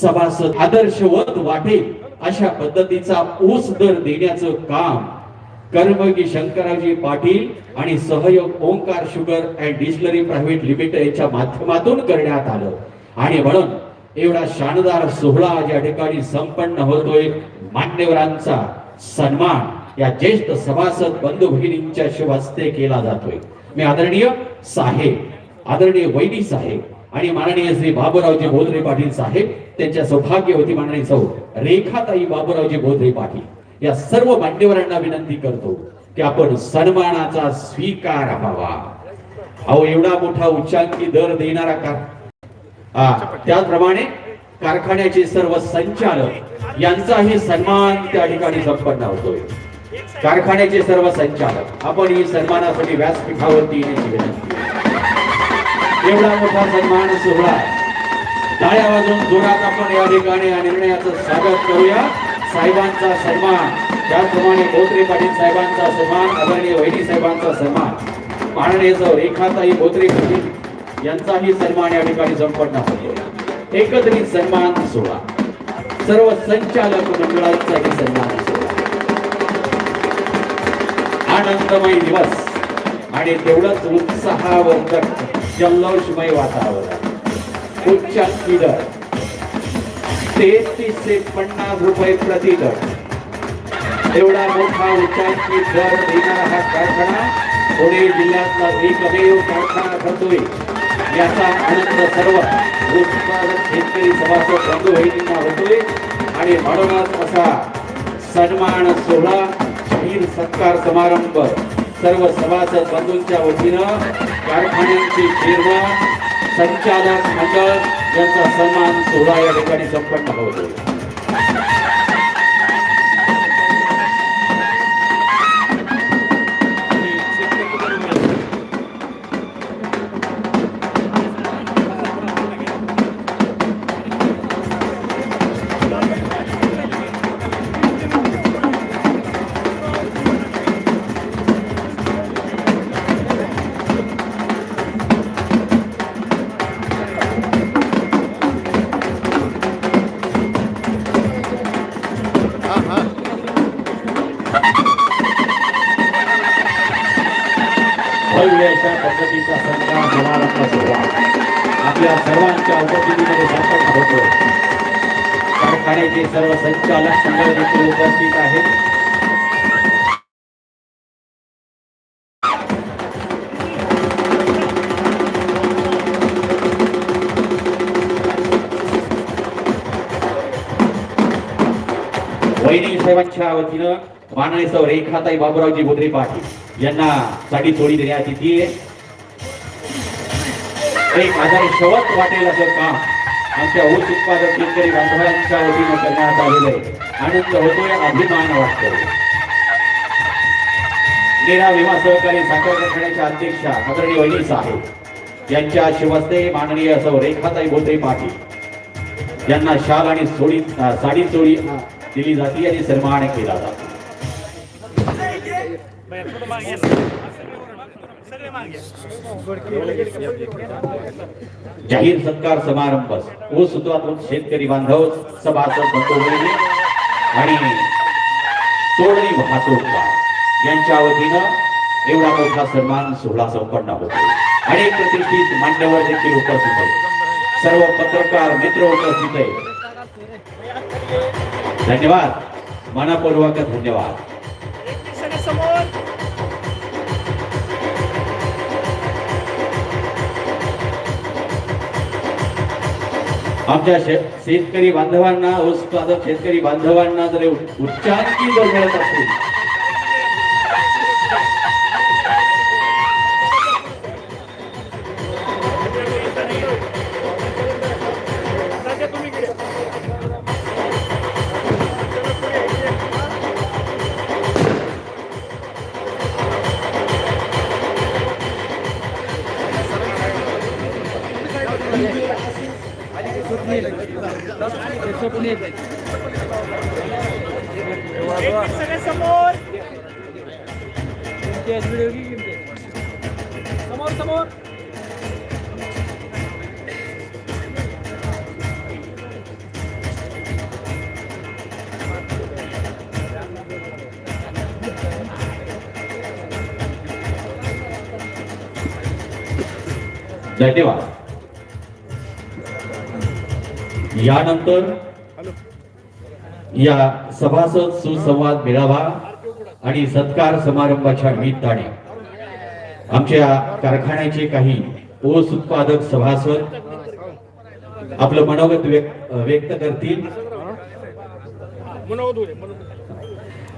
सभासद आदर्शवत वाटेल अशा पद्धतीचा ऊस दर देण्याचं काम कर्मगी शंकराजी पाटील आणि सहयोग Omkar sugar and distillery private limited यांच्या माध्यमातून करण्यात आलं. आणि म्हणून एवढा शानदार सोहळा या ठिकाणी संपन्न होतोय मान्यवरांचा सन्मान या ज्येष्ठ सभासद बंधू भगिनींच्या शुभ हस्ते केला जातोय. मी आदरणीय साहेब आदरणीय वैनी साहेब आणि माननीय श्री बाबूरावजी भोदरे पाटील साहेब त्यांच्या सौभाग्यवती माननीय सौ रेखाताई बाबूरावजी भोदरे पाटील या सर्व मान्यवरांना विनंती करतो की आपण सन्मानाचा स्वीकार व्हावा. अहो एवढा मोठा उच्चांकी दर देणारा का हा, त्याचप्रमाणे कारखान्याचे सर्व संचालक यांचाही सन्मान त्या ठिकाणी संपन्न होतोय. कारखान्याचे सर्व संचालक आपण ही सन्मानासाठी व्यासपीठावरती येण्याची विनंती एवढा मोठा सन्मान सोहळा. टाळ्या वाजून जोरात आपण या ठिकाणी या निर्णयाचं स्वागत करूया. साहेबांचा सन्मान. त्याचप्रमाणे बोत्रे पाटील साहेबांचा सन्मान आदरणीय वहिनी साहेबांचा सन्मान. माननीय रेखाताई बोत्रे पाटील यांचाही सन्मान या ठिकाणी संपन्न होतो एकत्रित सन्मान सोहळा. सर्व संचालक मंडळांचाही सन्मान सोहळा. आनंदमय दिवस. आणि तेवढंच उत्साहावर्धक जल्लोषमय वातावरण. उच्च किडर तेहतीस ते पन्नास रुपये प्रति दर एवढा मोठा उच्चांकी दर देणारा हा कारखाना पुणे जिल्ह्यातला एकमेव कारखाना ठरतोय याचा आनंद सर्व उत्पादक शेतकरी सभासद बंधू बहिणींना होतोय. आणि म्हणूनच असा सन्मान सोहळा शहीर सत्कार समारंभ सर्व सभासद बंधूंच्या वतीनं कारखान्यांची चेअरमन संचालक मंडळ यांचा सन्मान सोहळा या ठिकाणी संपन्न होतो सर्वांच्या उपस्थितीमध्ये संपन्न होतो कारखान्याचे सर्व संचालक मंडळ देखील उपस्थित आहेत. वैदिक साहेबांच्या वतीनं माननीय सौ रेखाताई बाबूरावजी बोधरे पाटील यांना साडी थोडी देण्यात येते एक आधार शवत वाटेल असं काम आमच्या ऊस उत्पादक शेतकरी बांधवांच्या वतीनं करण्यात आलेलं आहे आनंद होतोय अभिमान वाटतो नेरा विमा सहकारी साखर कारखान्याच्या अध्यक्षा आदरणीय वहिनी साहेब यांच्या शिवस्ते माननीय असं रेखाताई बोधरे पाटील यांना शाल आणि सोडी साडी चोळी दिली जाते आणि सन्मान केला जातो. जाहीर सत्कार समारंभ. ऊस उत्पादक शेतकरी बांधव सभासद बंधू भगिनी आणि तोडणी वाहतूकदार यांच्या वतीनं एवढा मोठा सन्मान सोहळा संपन्न होतो. अनेक प्रतिष्ठित मान्यवर देखील उपस्थित आहेत. सर्व पत्रकार मित्र उपस्थित आहेत. धन्यवाद. मनपूर्वक धन्यवाद. आमच्या शे- शेतकरी बांधवांना ऊस उत्पादक शेतकरी बांधवांना जर उच्चांकी जर मिळत असतील पुणे समोर समोर समोर. धन्यवाद. यानंतर या सभासद सुसंवाद मेळावा आणि सत्कार समारंभाच्या निमित्ताने आमच्या कारखान्याचे काही ऊस उत्पादक सभासद आपलं मनोगत व्यक्त व्यक्त करतील.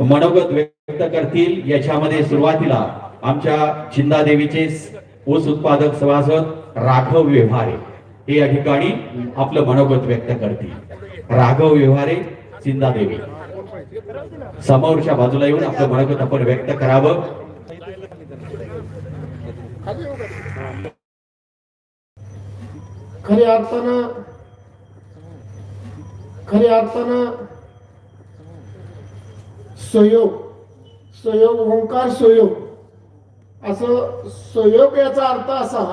मनोगत व्यक्त करतील. याच्यामध्ये सुरुवातीला आमच्या चिंदादेवीचे ऊस उत्पादक सभासद राघव व्यवहारे हे या ठिकाणी आपलं मनोगत व्यक्त करतील. राघव व्यवहारे चिंदादेवी समोरच्या बाजूला येऊन आपलं मनोगत आपण व्यक्त करावं. खऱ्या अर्थानं खऱ्या अर्थानं सहयोग सहयोग ओंकार सहयोग असं सहयोग याचा अर्थ असा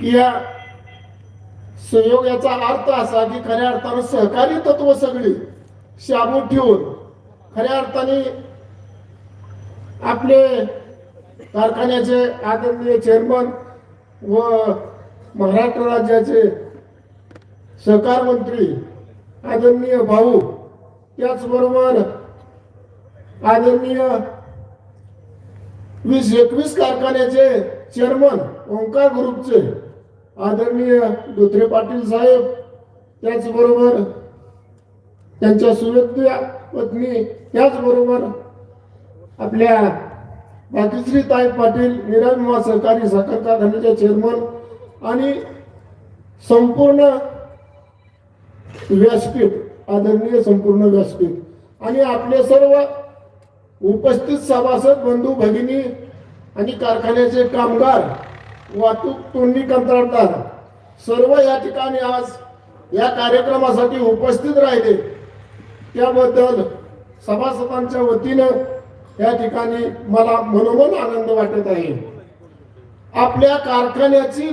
की या सहयोग याचा अर्थ असा की खऱ्या अर्थानं सहकारी तत्व सगळी शाबूत ठेवून खऱ्या अर्थाने आपले कारखान्याचे आदरणीय चेअरमन व महाराष्ट्र राज्याचे सहकार मंत्री आदरणीय भाऊ त्याचबरोबर आदरणीय वीस एकवीस कारखान्याचे चेअरमन ओंकार ग्रुपचे आदरणीय धोत्रे पाटील साहेब त्याचबरोबर त्यांच्या सुयोग्य पत्नी त्याचबरोबर आपल्या भाग्यश्री ताई पाटील निरामा सहकारी साखर कारखान्याचे चेअरमन आणि संपूर्ण व्यासपीठ आदरणीय संपूर्ण व्यासपीठ आणि आपले सर्व उपस्थित सभासद बंधू भगिनी आणि कारखान्याचे कामगार वाहतूक तोडणी कंत्राटदार. सर्व या ठिकाणी आज या कार्यक्रमासाठी उपस्थित राहिले. त्याबद्दल सभासदांच्या वतीनं या ठिकाणी मला मनोमन आनंद वाटत आहे. आपल्या कारखान्याची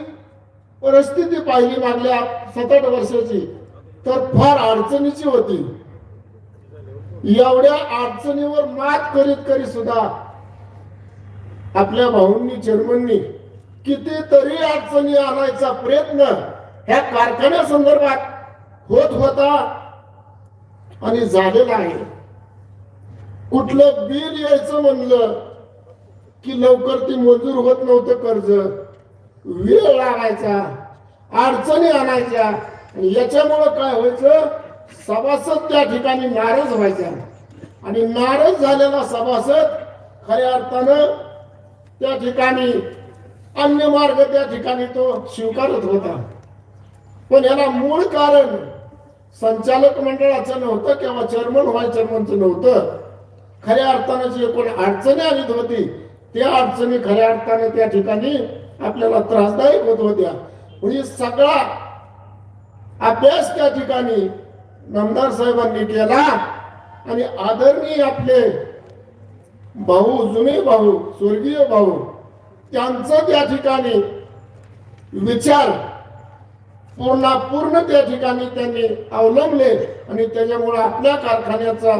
परिस्थिती पाहिली मागल्या सात आठ वर्षाची तर फार अडचणीची होती. एवढ्या अडचणीवर मात करीत करीत सुद्धा आपल्या भाऊंनी चेअरमननी कितीतरी अडचणी आणायचा प्रयत्न ह्या कारखान्या संदर्भात होत होता आणि झालेला आहे. कुठलं बिल यायचं म्हणलं की लवकर ती मंजूर होत नव्हतं कर्ज. वेळ लागायचा अडचणी आणायच्या आणि याच्यामुळं काय व्हायचं? सभासद त्या ठिकाणी नाराज व्हायचा आणि नाराज झालेला सभासद खऱ्या अर्थानं त्या ठिकाणी अन्य मार्ग त्या ठिकाणी तो स्वीकारत होता. पण याला मूळ कारण संचालक मंडळाचं नव्हतं किंवा चेअरमन व्हाय चेअरमनचं नव्हतं. खऱ्या अर्थानं जी एकूण अडचणी आणत होती त्या अडचणी खऱ्या अर्थाने त्या ठिकाणी आपल्याला त्रासदायक होत होत्या. म्हणजे सगळा अभ्यास त्या ठिकाणी नामदार साहेबांनी केला आणि आदरणीय आपले भाऊ जुने भाऊ स्वर्गीय भाऊ त्यांचं त्या ठिकाणी विचार पूर्ण पूर्ण त्या ठिकाणी त्यांनी अवलंबले आणि त्याच्यामुळे आपल्या कारखान्याचा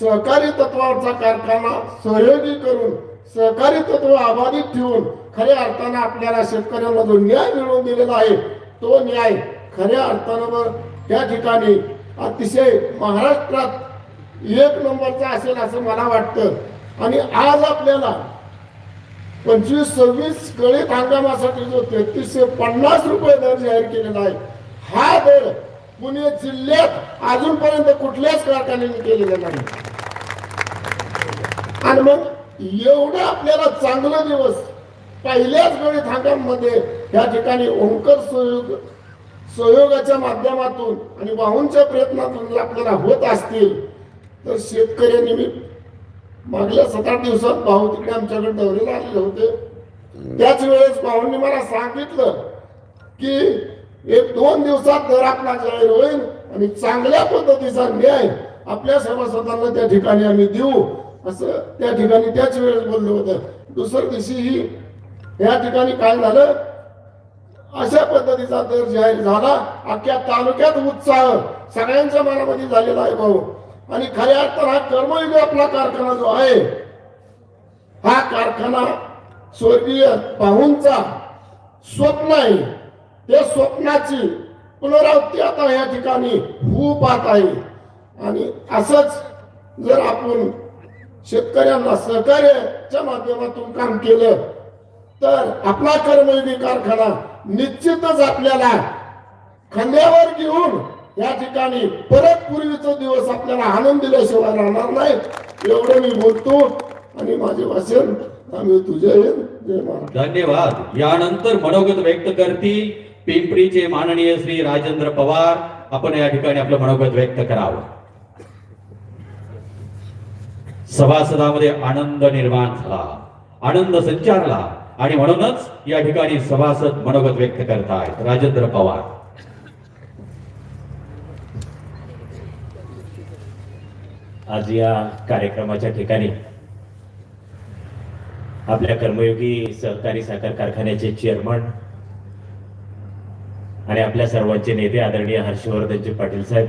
सहकारी तत्वाचा कारखाना सहयोगी करून सहकारी तत्व अबाधित ठेवून खऱ्या अर्थानं आपल्याला शेतकऱ्यांना जो न्याय मिळवून दिलेला आहे तो न्याय खऱ्या अर्थानं त्या ठिकाणी अतिशय महाराष्ट्रात एक नंबरचा असेल असं मला वाटतं. आणि आज आपल्याला पंचवीस सव्वीस गळीत हंगामासाठी जो तेहतीसशे पन्नास रुपये दर जाहीर केलेला आहे हा दर पुणे जिल्ह्यात अजूनपर्यंत कुठल्याच कारखान्याने केलेला नाही. आणि मग एवढं आपल्याला चांगलं दिवस पहिल्याच गणित हंगाममध्ये या ठिकाणी ओंकर सहयोग सहयोगाच्या माध्यमातून आणि वाहूनच्या प्रयत्नातून जर आपल्याला होत असतील तर शेतकऱ्यांनी मी मागल्या सात आठ दिवसात भाऊ तिकडे आमच्याकडे दौऱ्याला आलेले होते. त्याच वेळेस भाऊंनी मला सांगितलं की एक दोन दिवसात दर जाहीर होईल आणि चांगल्या पद्धतीचा न्याय आपल्या सभासदांना त्या ठिकाणी आम्ही देऊ. असं त्या ठिकाणी त्याच वेळेस बोललो होतं. दुसऱ्या दिवशीही या ठिकाणी काय झालं? अशा पद्धतीचा दर जाहीर झाला. अख्ख्या तालुक्यात उत्साह सगळ्यांच्या मनामध्ये झालेला आहे भाऊ. आणि खऱ्या अर्थानं हा कर्मयुग आपला कारखाना जो आहे हा कारखाना स्वर्गीय पाहूनचा स्वप्न आहे. त्या स्वप्नाची पुनरावृत्ती आता या ठिकाणी होऊ पाहत आहे. आणि असंच जर आपण शेतकऱ्यांना सहकार्याच्या माध्यमातून काम केलं तर आपला कर्मयोगी कारखाना निश्चितच आपल्याला खांद्यावर घेऊन या ठिकाणी परत पूर्वीचा दिवस आपल्याला आनंद दिल्याशिवाय राहणार नाही. एवढं मी बोलतो आणि माझे वाचन आम्ही तुझे जय धन्यवाद. यानंतर मनोगत व्यक्त करतील पिंपरीचे माननीय श्री राजेंद्र पवार. आपण या ठिकाणी आपलं मनोगत व्यक्त करावं. सभासदामध्ये आनंद निर्माण झाला. आनंद संचारला. आणि म्हणूनच या ठिकाणी सभासद मनोगत व्यक्त करतायत. राजेंद्र पवार. आज या कार्यक्रमाच्या ठिकाणी आपल्या कर्मयोगी सहकारी साखर कारखान्याचे चेअरमन आणि आपल्या सर्वांचे नेते आदरणीय हर्षवर्धनजी पाटील साहेब